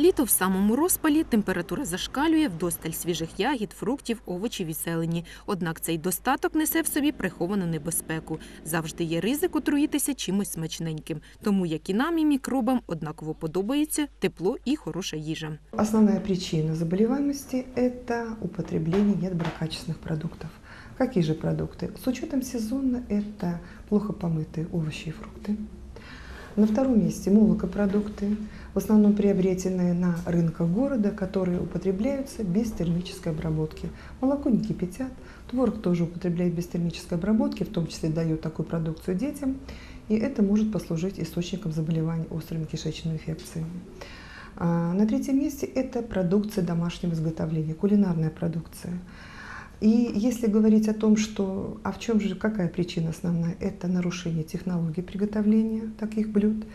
Літо в самому розпалі, температура зашкалює, вдосталь свіжих ягід, фруктів, овочів і зелені. Однак цей достаток несе в собі приховану небезпеку. Завжди є ризик отруїтися чимось смачненьким. Тому як і нам, і мікробам однаково подобається тепло і хороша їжа. Основная причина заболеваемости – это употребление недоброкачественных продуктов. Какие же продукты? С учетом сезона это плохо помытые овощи и фрукты. На втором месте молокопродукты, в основном приобретенные на рынках города, которые употребляются без термической обработки. Молоко не кипятят, творог тоже употребляют без термической обработки, в том числе дают такую продукцию детям, и это может послужить источником заболеваний острыми кишечными инфекциями. А, На третьем месте это продукция домашнего изготовления, кулинарная продукция. И если говорить о том, что, а в чем же, какая причина основная, это нарушение технологий приготовления таких блюд.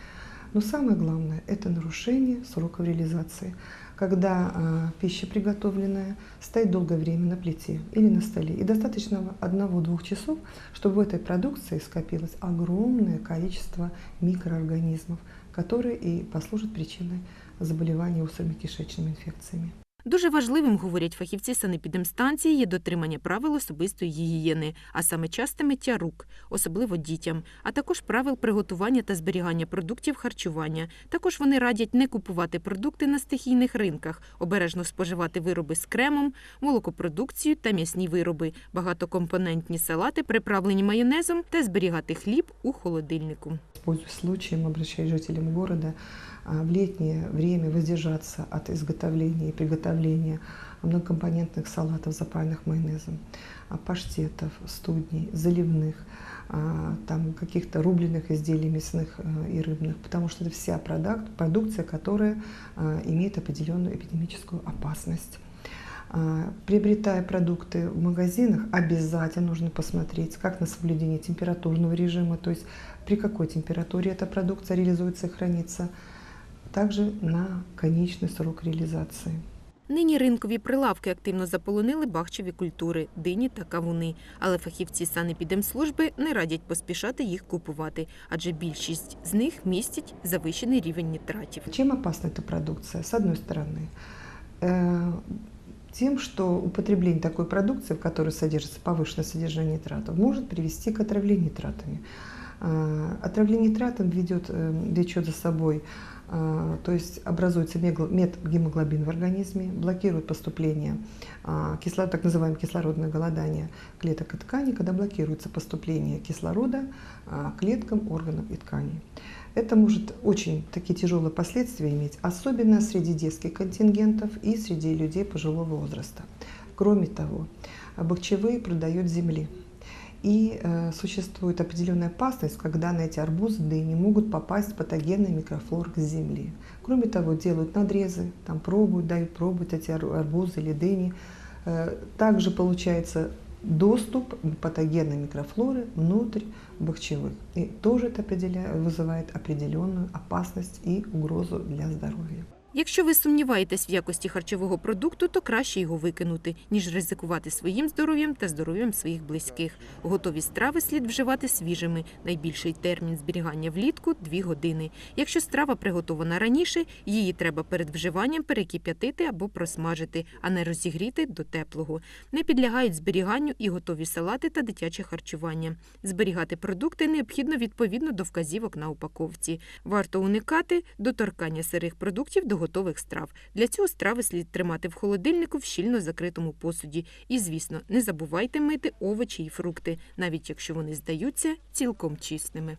Но самое главное, это нарушение сроков реализации, когда а, пища приготовленная стоит долгое время на плите или на столе. И достаточно одного-двух часов, чтобы в этой продукции скопилось огромное количество микроорганизмов, которые и послужат причиной заболеваний острыми кишечными инфекциями. Дуже важливим, говорять фахівці санепідемстанції, є дотримання правил особистої гігієни, а саме часте миття рук, особливо дітям, а також правил приготування та зберігання продуктів харчування. Також вони радять не купувати продукти на стихійних ринках, обережно споживати вироби з кремом, молокопродукцію та м'ясні вироби, багатокомпонентні салати, приправлені майонезом та зберігати хліб у холодильнику. Пользуясь обращаюсь жителям города в летнее время воздержаться от изготовления и приготовления многокомпонентных салатов, запаянных майонезом, а, паштетов, студней, заливных, а, там каких-то рубленых изделий мясных а, и рыбных, потому что это вся продукт, продукция, которая имеет определенную эпидемическую опасность. Приобретая продукты в магазинах, обязательно нужно посмотреть, как на соблюдение температурного режима, то есть при какой температуре эта продукция реализуется и хранится, также на конечный срок реализации. Нині ринкові прилавки активно заполонили бахчеві культури, дині та кавуни. Але фахівці санепідемслужби не радять поспішати їх купувати, адже більшість з них містять завищений рівень нітратів. Чем опасна эта продукция? С одной стороны, э, тем, что употребление такой продукции, в которой содержится повышенное содержание нитратов, может привести к отравлению нитратами. А, Отравление нитратом ведет, э, влечет за собой, а, то есть образуется метгемоглобин в организме, блокирует поступление а, кислорода, так называемое кислородное голодание клеток и тканей, когда блокируется поступление кислорода клеткам, органам и тканей. Это может очень такие тяжелые последствия иметь, особенно среди детских контингентов и среди людей пожилого возраста. Кроме того, бахчевые продают земли. И э, существует определенная опасность, когда на эти арбузы дыни могут попасть патогенные микрофлоры с земли. Кроме того, делают надрезы, там пробуют, дают пробовать эти ар- арбузы или дыни. Э, также получается доступ патогенной микрофлоры внутрь бахчевых. И тоже это определя- вызывает определенную опасность и угрозу для здоровья. Якщо ви сумніваєтесь в якості харчового продукту, то краще його викинути, ніж ризикувати своїм здоров'ям та здоров'ям своїх близьких. Готові страви слід вживати свіжими. Найбільший термін зберігання влітку 2 години. Якщо страва приготована раніше, її треба перед вживанням перекип'ятити або просмажити, а не розігріти до теплого. Не підлягають зберіганню і готові салати та дитяче харчування. Зберігати продукти необхідно відповідно до вказівок на упаковці. Варто уникати доторкання сирих продуктів до готових страв. Для цього страви слід тримати в холодильнику в щільно закритому посуді. І, звісно, не забувайте мити овочі і фрукти, навіть якщо вони здаються цілком чисними.